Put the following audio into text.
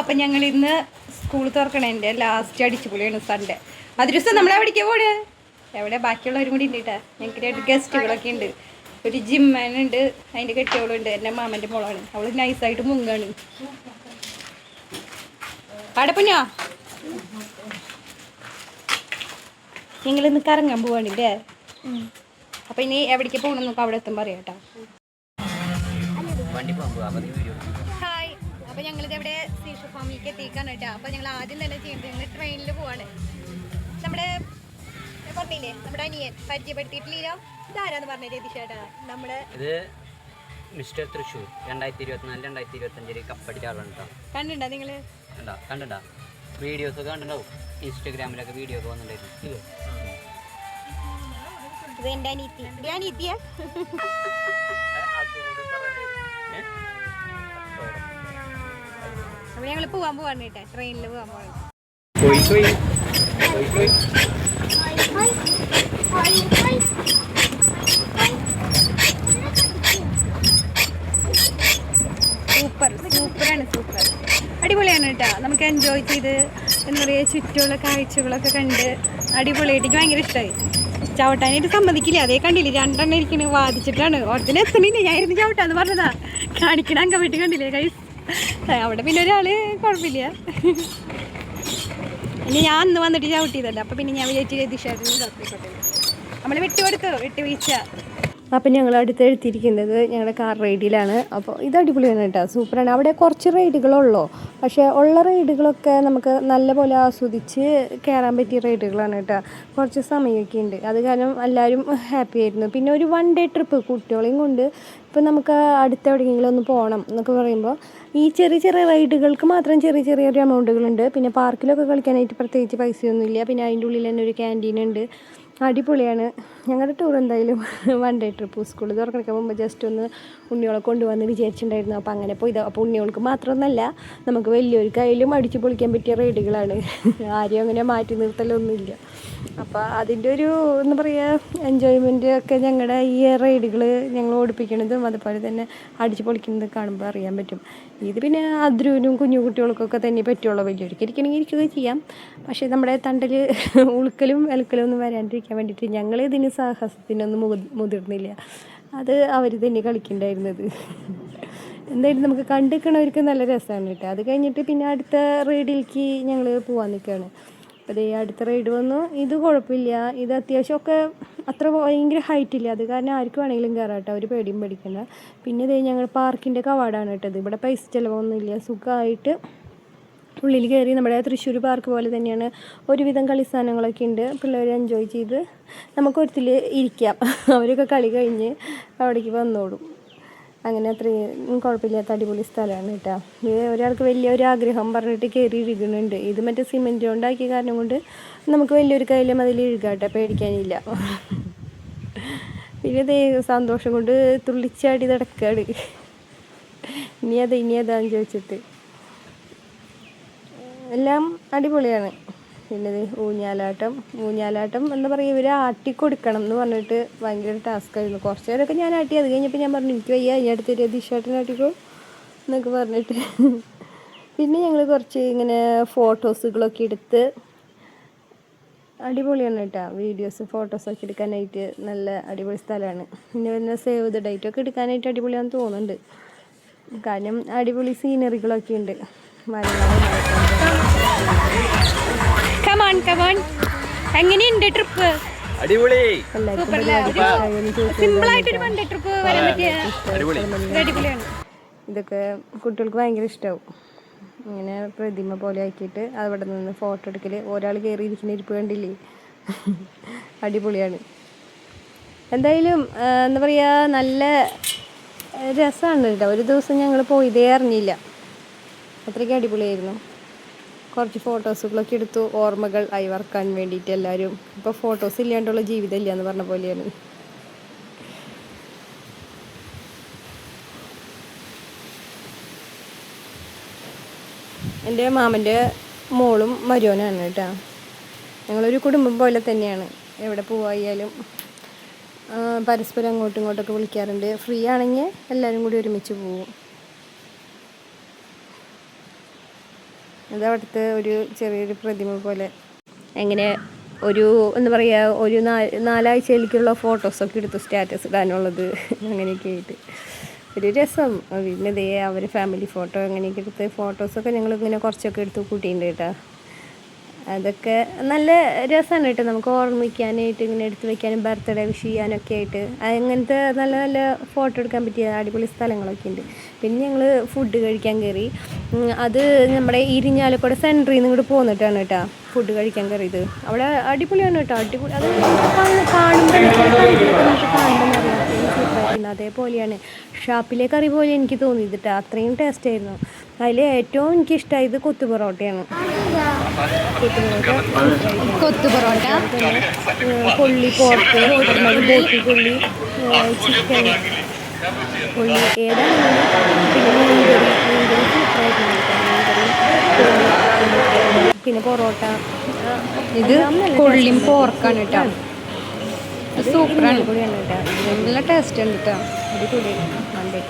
അപ്പം ഞങ്ങൾ ഇന്ന് സ്കൂൾ തുറക്കണേന്റെ ലാസ്റ്റ് അടിച്ചുപൊളിയാണ് സൺഡേ അത് ദിവസം നമ്മൾ എവിടേക്ക് പോണ്? എവിടെ? ബാക്കിയുള്ളവരും കൂടി ഉണ്ട് കേട്ടാ ഞങ്ങൾക്ക് രണ്ട് ഗസ്റ്റുകളൊക്കെ ഉണ്ട്. ഒരു ജിമ്മാനുണ്ട് അതിന്റെ കെട്ടിയോളുണ്ട് എന്റെ മാമന്റെ മോളാണ്. അവൾ നൈസായിട്ട് മുങ്ങാണ്. അടപ്പഞ്ഞോ നിങ്ങൾ ഇന്ന് കറങ്ങാൻ പോവാണില്ലേ അപ്പം ഇനി എവിടേക്ക് പോകണം നമുക്ക് അവിടെ എത്തുമ്പോൾ അറിയാം കേട്ടോ വണ്ടി അപ്പോൾ ഞങ്ങൾ ഇവിടെ സീഷു ഫാമിലേക്ക് എത്തിക്കാണ് കേട്ടോ അപ്പൊ ഞങ്ങൾ ആദ്യം തന്നെ ചെയ്യുന്നത് ഞങ്ങൾ ട്രെയിനിൽ പോവാണ്. നമ്മുടെ പറഞ്ഞില്ലേ നമ്മുടെ അനിയൻ പരിചയപ്പെടുത്തിയിട്ടില്ല ഇതാരാന്ന് പറഞ്ഞ രതിഷേട്ടാ നമ്മുടെ ഇത് മിസ്റ്റർ തൃശൂർ രണ്ടായിരത്തി ഇരുപത്തിനാല് രണ്ടായിരത്തി ഇരുപത്തഞ്ചിൽ കപ്പടിച്ച ആളാണ് കേട്ടോ കണ്ടിട്ടുണ്ടോ നിങ്ങൾ? കണ്ടാ കണ്ടോ വീഡിയോസ് ഒക്കെ കണ്ടിട്ടുണ്ടാവും. ഇൻസ്റ്റഗ്രാമിലൊക്കെ വീഡിയോ ഒക്കെ വന്നിട്ടുണ്ടായിരുന്നു? ഇത് എന്റെ അനീത്തി അനീത്തിയ ഞങ്ങൾ പോവാൻ പോവാണ് കേട്ടോ. ട്രെയിനിൽ പോവാൻ പോവാണ്. സൂപ്പർ സൂപ്പറാണ് സൂപ്പർ അടിപൊളിയാണ് കേട്ടോ. നമുക്ക് എൻജോയ് ചെയ്ത് എന്താ പറയുക ചുറ്റുമുള്ള കാഴ്ചകളൊക്കെ കണ്ട് അടിപൊളിയായിട്ട് എനിക്ക് ഭയങ്കര ഇഷ്ടമായി ചവിട്ടാനായിട്ട് സമ്മതിക്കില്ല. അതേ കണ്ടില്ലേ രണ്ടെണ്ണം ഇരിക്കണ് വാദിച്ചിട്ടാണ്. ഓർത്തിന് എത്തണില്ല. ഞാൻ ഇരുന്ന് ചവിട്ടാന്ന് പറഞ്ഞതാ. കാണിക്കണ അങ്ക വീട്ടിൽ കണ്ടില്ലേ കൈ അവിടെ പിന്നെ ഒരാൾ കുഴപ്പമില്ല. ഇനി ഞാൻ അന്ന് വന്നിട്ട് ചവിട്ടിയതല്ല അപ്പം പിന്നെ ഞാൻ വിചാരിച്ചു രതീഷായിട്ട് നമ്മൾ വിട്ടുകൊടുത്തു വിട്ടുവീഴ്ച. അപ്പം ഞങ്ങൾ അടുത്ത് എഴുത്തിയിരിക്കുന്നത് ഞങ്ങളുടെ കാർ റൈഡിലാണ് അപ്പോൾ ഇത് അടിപൊളിയാണ് കേട്ടോ. സൂപ്പറാണ് അവിടെ കുറച്ച് റൈഡുകളുള്ളൂ പക്ഷേ ഉള്ള റൈഡുകളൊക്കെ നമുക്ക് നല്ലപോലെ ആസ്വദിച്ച് കയറാൻ പറ്റിയ റൈഡുകളാണ് കേട്ടോ. കുറച്ച് സമയമൊക്കെ ഉണ്ട്. അത് കാരണം എല്ലാവരും ഹാപ്പി ആയിരുന്നു. പിന്നെ ഒരു വൺ ഡേ ട്രിപ്പ് കുട്ടികളെയും കൊണ്ട് ഇപ്പം നമുക്ക് അടുത്ത എവിടെയെങ്കിലും ഒന്ന് പോകണം എന്നൊക്കെ പറയുമ്പോൾ ഈ ചെറിയ ചെറിയ റൈഡുകൾക്ക് മാത്രം ചെറിയ ചെറിയ ഒരു എമൗണ്ടുകളുണ്ട് പിന്നെ പാർക്കിലൊക്കെ കളിക്കാനായിട്ട് പ്രത്യേകിച്ച് പൈസയൊന്നുമില്ല. പിന്നെ അതിന്റെ ഉള്ളിൽ തന്നെ ഒരു ക്യാന്റീൻ ഉണ്ട്. അടിപൊളിയാണ്. ഞങ്ങളുടെ ടൂർ എന്തായാലും വൺ ഡേ ട്രിപ്പ് സ്കൂളിൽ തുറക്കണക്ക് മുമ്പ് ജസ്റ്റ് ഒന്ന് ഉണ്ണിയോളെ കൊണ്ടുവന്ന് വിചാരിച്ചിട്ടുണ്ടായിരുന്നു. അപ്പോൾ അങ്ങനെ പോയത് അപ്പോൾ ഉണ്ണിയോൾക്ക് മാത്രമൊന്നല്ല നമുക്ക് വലിയൊരു കയ്യിലും അടിച്ചു പൊളിക്കാൻ പറ്റിയ റൈഡുകളാണ് ആരെയും അങ്ങനെ മാറ്റി നിർത്തലൊന്നുമില്ല. അപ്പോൾ അതിന്റെ ഒരു എന്താ പറയുക എൻജോയ്മെന്റ് ഒക്കെ ഞങ്ങളുടെ ഈ റൈഡുകൾ ഞങ്ങൾ ഓടിപ്പിക്കണതും അതുപോലെ തന്നെ അടിച്ചു പൊളിക്കുന്നത് കാണുമ്പോൾ അറിയാൻ പറ്റും. ഇത് പിന്നെ അദ്രുവിനും കുഞ്ഞു കുട്ടികൾക്കൊക്കെ തന്നെ പറ്റുള്ളൂ. വലിയവർക്ക് ഇരിക്കണമെങ്കിൽ ഇരിക്കുകയും ചെയ്യാം. പക്ഷേ നമ്മുടെ തണ്ടൽ ഉളുക്കലും വിലക്കലും ഒന്നും വരാണ്ടിരിക്കാൻ വേണ്ടിയിട്ട് ഞങ്ങൾ ഇതിന് സാഹസത്തിനൊന്നും മുതി- മുതിർന്നില്ല. അത് അവർ തന്നെ കളിക്കണ്ടായിരുന്നത്. എന്തായാലും നമുക്ക് കണ്ടിരിക്കണവർക്ക് നല്ല രസമാണ് കേട്ടോ. അത് കഴിഞ്ഞിട്ട് പിന്നെ അടുത്ത റൈഡിലേക്ക് ഞങ്ങൾ പോകാൻ നിൽക്കുകയാണ് അപ്പോൾ ദേ അടുത്ത റൈഡ് വന്നു. ഇത് കുഴപ്പമില്ല. ഇത് അത്യാവശ്യമൊക്കെ അത്ര ഭയങ്കര ഹൈറ്റ് ഇല്ല. അത് കാരണം ആർക്ക് വേണമെങ്കിലും കയറാം കേട്ടോ. ഒരു പേടിയും പേടിക്കണ്ട. പിന്നെ ഇതേ ഞങ്ങൾ പാർക്കിന്റെ കവാടാണ് കേട്ടത് ഇവിടെ പൈസ ചിലവൊന്നുമില്ല. സുഖമായിട്ട് ഉള്ളിൽ കയറി നമ്മുടെ തൃശ്ശൂർ പാർക്ക് പോലെ തന്നെയാണ് ഒരുവിധം കളി സാധനങ്ങളൊക്കെ ഉണ്ട്. പിള്ളേർ എൻജോയ് ചെയ്ത് നമുക്ക് ഒരുത്തിൽ ഇരിക്കാം. അവരൊക്കെ കളി കഴിഞ്ഞ് അവിടേക്ക് വന്നോളും. അങ്ങനെ അത്രയും കുഴപ്പമില്ലാത്ത അടിപൊളി സ്ഥലമാണ് കേട്ടോ. ഇത് ഒരാൾക്ക് വലിയൊരു ആഗ്രഹം പറഞ്ഞിട്ട് കയറി ഇഴുകുന്നുണ്ട് ഇത് മറ്റേ സിമെന്റ് കൊണ്ടാക്കിയ കാരണം കൊണ്ട് നമുക്ക് വലിയൊരു കയ്യിലും അതിൽ ഇഴുകാട്ടെ പേടിക്കാനില്ല. പിന്നെ ദേ സന്തോഷം കൊണ്ട് തുള്ളിച്ചാടി നടക്കാണ്. ഇനി അത് ഇനി അതാന്ന് ചോദിച്ചിട്ട്. എല്ലാം അടിപൊളിയാണ്. പിന്നെ ഊഞ്ഞാലാട്ടം. ഊഞ്ഞാലാട്ടം എന്താ പറയുക ഇവർ ആട്ടി കൊടുക്കണം എന്ന് പറഞ്ഞിട്ട് ഭയങ്കര ടാസ്ക് ആയിരുന്നു. കുറച്ച് നേരമൊക്കെ ഞാൻ ആട്ടി അത് കഴിഞ്ഞപ്പോൾ ഞാൻ പറഞ്ഞു എനിക്ക് വയ്യ ഇനി അടുത്ത് രതീഷാട്ടിന് ആട്ടിക്കോ എന്നൊക്കെ പറഞ്ഞിട്ട്. പിന്നെ ഞങ്ങൾ കുറച്ച് ഇങ്ങനെ ഫോട്ടോസുകളൊക്കെ എടുത്ത് അടിപൊളിയാണ് കേട്ടോ വീഡിയോസ് ഫോട്ടോസൊക്കെ എടുക്കാനായിട്ട് നല്ല അടിപൊളി സ്ഥലമാണ് പിന്നെ വരുന്ന സേവ് ദ ഡേറ്റ് ഒക്കെ എടുക്കാനായിട്ട് അടിപൊളിയാണെന്ന് തോന്നുന്നുണ്ട്. കാരണം അടിപൊളി സീനറികളൊക്കെ ഉണ്ട്. കമാൺ കമാൺ എങ്ങനെയുണ്ട് ട്രിപ്പ് അടിപൊളി. സിമ്പിൾ ഒരു ട്രിപ്പ് വരാൻ പറ്റിയ അടിപൊളിയാണ്. ഇതൊക്കെ കുട്ടികൾക്ക് ഭയങ്കര ഇഷ്ടമാവും ഇങ്ങനെ പ്രതിമ പോലെ ആക്കിയിട്ട് അവിടെ നിന്ന് ഫോട്ടോ എടുക്കൽ ഒരാൾ കയറി ഇരിക്കുന്ന ഇരിപ്പ് കണ്ടില്ലേ? അടിപൊളിയാണ്. എന്തായാലും എന്താ പറയുക നല്ല രസമാണ് കേട്ടോ. ഒരു ദിവസം ഞങ്ങൾ പോയതേ അറിഞ്ഞില്ല. അത്രയ്ക്ക് അടിപൊളിയായിരുന്നു. കുറച്ച് ഫോട്ടോസുകളൊക്കെ എടുത്തു. ഓർമ്മകൾ ആയി അയവർക്കാൻ വേണ്ടിയിട്ട് എല്ലാവരും ഇപ്പോൾ ഫോട്ടോസ് ഇല്ലാണ്ടുള്ള ജീവിതം ഇല്ല എന്ന് പറഞ്ഞ പോലെയാണ്. എന്റെ മാമന്റെ മോളും മരുവനാണ് കേട്ടോ. ഞങ്ങളൊരു കുടുംബം പോലെ തന്നെയാണ്. എവിടെ പോവായാലും പരസ്പരം അങ്ങോട്ടും ഇങ്ങോട്ടൊക്കെ വിളിക്കാറുണ്ട്. ഫ്രീ ആണെങ്കിൽ എല്ലാവരും കൂടി ഒരുമിച്ച് പോവും. അത് അവിടുത്തെ ഒരു ചെറിയൊരു പ്രതിമ പോലെ. എങ്ങനെ ഒരു എന്താ പറയുക ഒരു നാ- നാലാഴ്ചയിലേക്കുള്ള ഫോട്ടോസൊക്കെ എടുത്ത് സ്റ്റാറ്റസ് ഇടാനുള്ളത് അങ്ങനെയൊക്കെ ആയിട്ട്. ഒരു രസം. പിന്നെ ദേ അവർ ഫാമിലി ഫോട്ടോ അങ്ങനെയൊക്കെ എടുത്ത് ഫോട്ടോസൊക്കെ ഞങ്ങൾ ഇങ്ങനെ കുറച്ചൊക്കെ എടുത്ത് കൂട്ടിയിട്ടുണ്ട് കേട്ടോ. അതൊക്കെ നല്ല രസമാണ് കേട്ടോ നമുക്ക് ഓർമ്മിക്കാനായിട്ട് ഇങ്ങനെ എടുത്ത് വെക്കാനും ബർത്ത്ഡേ വിഷ് ചെയ്യാനൊക്കെ ആയിട്ട്. അങ്ങനത്തെ നല്ല നല്ല ഫോട്ടോ എടുക്കാൻ പറ്റിയ അടിപൊളി സ്ഥലങ്ങളൊക്കെ ഉണ്ട്. പിന്നെ ഞങ്ങൾ ഫുഡ് കഴിക്കാൻ കയറി അത് നമ്മുടെ ഇരിഞ്ഞാലക്കുട സെന്ററിൽ നിന്ന് ഇങ്ങോട്ട് പോന്നിട്ടാണ് കേട്ടോ ഫുഡ് കഴിക്കാൻ കയറിയത് അവിടെ അടിപൊളിയാണ് കേട്ടോ അടിപൊളി. അത് കാണുമ്പോൾ അതേപോലെയാണ് ഷാപ്പിലെ കറി പോലെ എനിക്ക് തോന്നിയത് അത്രയും ടേസ്റ്റ് ആയിരുന്നു. അതിൽ ഏറ്റവും എനിക്ക് ഇഷ്ടമായത് കൊത്തു പൊറോട്ടയാണ്. കൊത്തു പൊറോട്ട. കൊള്ളി പോർക്ക് ബോട്ടി കൊള്ളി ചിക്കൻ കൊള്ളി ഏതാണ് പിന്നെ മീൻകറി. മീൻകറി പൊറോട്ട. ഇത് കൊള്ളിയും പോർക്കാണ് കേട്ടോ. സൂപ്പറാണ്. കൂടിയാണ് പൊടിയാണ് കേട്ടോ. നല്ല ടേസ്റ്റ് ഉണ്ട് കേട്ടോ. അത്. മണ്ടേ